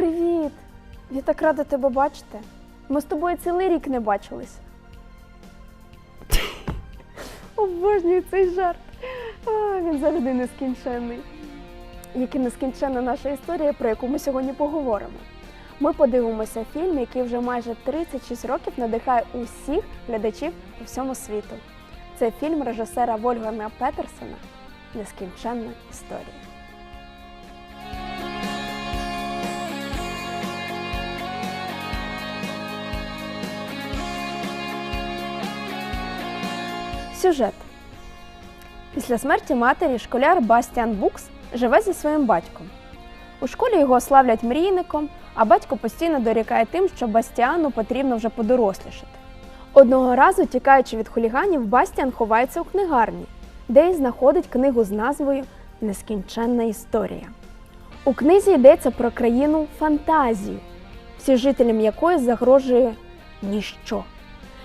Привіт! Я так рада тебе бачити. Ми з тобою цілий рік не бачились. Обожнюю цей жарт. А, він завжди нескінченний. Як і нескінченна наша історія, про яку ми сьогодні поговоримо. Ми подивимося фільм, який вже майже 36 років надихає усіх глядачів по всьому світу. Це фільм режисера Вольгана Петерсона Нескінченна історія. Сюжет. Після смерті матері школяр Бастіан Букс живе зі своїм батьком. У школі його славлять мрійником, а батько постійно дорікає тим, що Бастіану потрібно вже подорослішати. Одного разу, тікаючи від хуліганів, Бастіан ховається у книгарні, де й знаходить книгу з назвою Нескінченна історія. У книзі йдеться про країну фантазії, всі жителям якої загрожує ніщо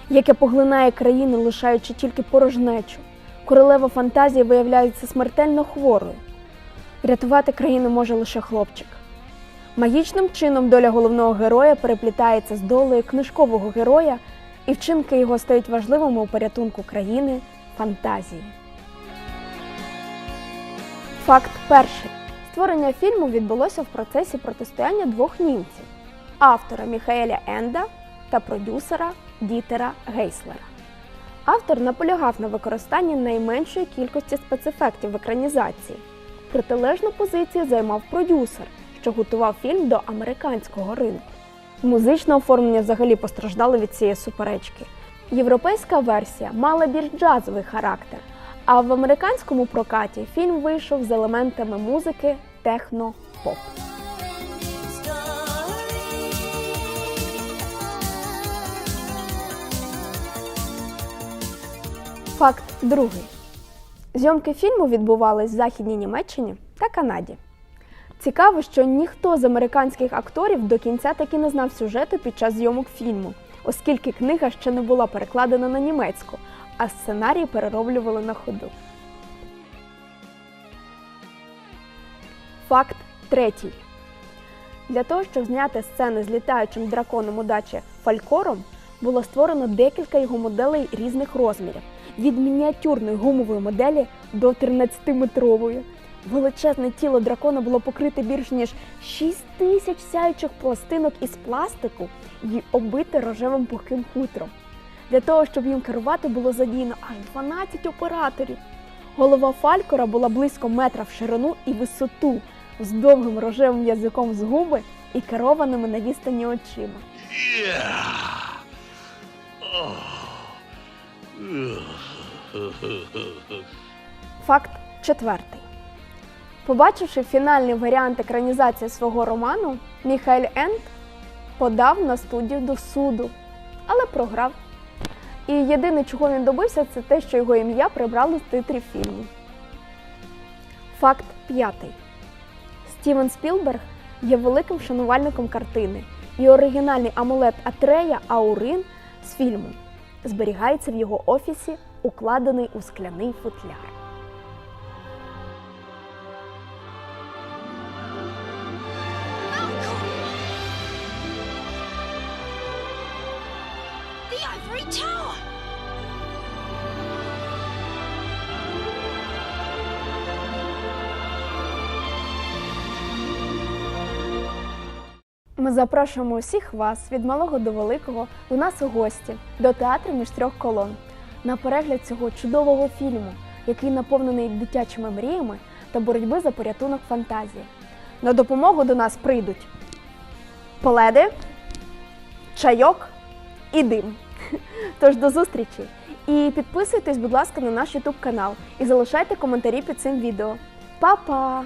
яке поглинає країну, лишаючи тільки порожнечу. Королева фантазії виявляється смертельно хворою. Рятувати країну може лише хлопчик. Магічним чином доля головного героя переплітається з долею книжкового героя, і вчинки його стають важливими у порятунку країни фантазії. Факт перший. Створення фільму відбулося в процесі протистояння двох німців автора Міхаеля Енда та продюсера Дітера Гейслера. Автор наполягав на використанні найменшої кількості спецефектів в екранізації. Протилежну позицію займав продюсер, що готував фільм до американського ринку. Музичне оформлення взагалі постраждало від цієї суперечки. Європейська версія мала більш джазовий характер, а в американському прокаті фільм вийшов з елементами музики техно-поп. Факт другий. Зйомки фільму відбувались в Західній Німеччині та Канаді. Цікаво, що ніхто з американських акторів до кінця таки не знав сюжету під час зйомок фільму, оскільки книга ще не була перекладена на німецьку, а сценарій перероблювали на ходу. Факт третій. Для того, щоб зняти сцени з літаючим драконом у дачі Фалькором, було створено декілька його моделей різних розмірів від мініатюрної гумової моделі до 13-метрової. Величезне тіло дракона було покрите більш ніж 6 тисяч сяючих пластинок із пластику і оббите рожевим пухким хутром. Для того, щоб їм керувати, було задіяно аж 12 операторів. Голова Фалькора була близько метра в ширину і висоту, з довгим рожевим язиком з губи і керованими на відстані очима. Факт четвертий. Побачивши фінальний варіант екранізації свого роману, Міхаель Енд подав на студію до суду, але програв. І єдине, чого він добився, це те, що його ім'я прибрали з титрів фільму. Факт п'ятий. Стівен Спілберг є великим шанувальником картини, і оригінальний амулет Атрея Аурин з фільму зберігається в його офісі, укладений у скляний футляр. Ми запрошуємо усіх вас від малого до великого до нас у гості, до театру між трьох колон, на перегляд цього чудового фільму, який наповнений дитячими мріями та боротьби за порятунок фантазії. На допомогу до нас прийдуть поледи, чайок і дим. Тож до зустрічі! І підписуйтесь, будь ласка, на наш YouTube канал і залишайте коментарі під цим відео. Па-па!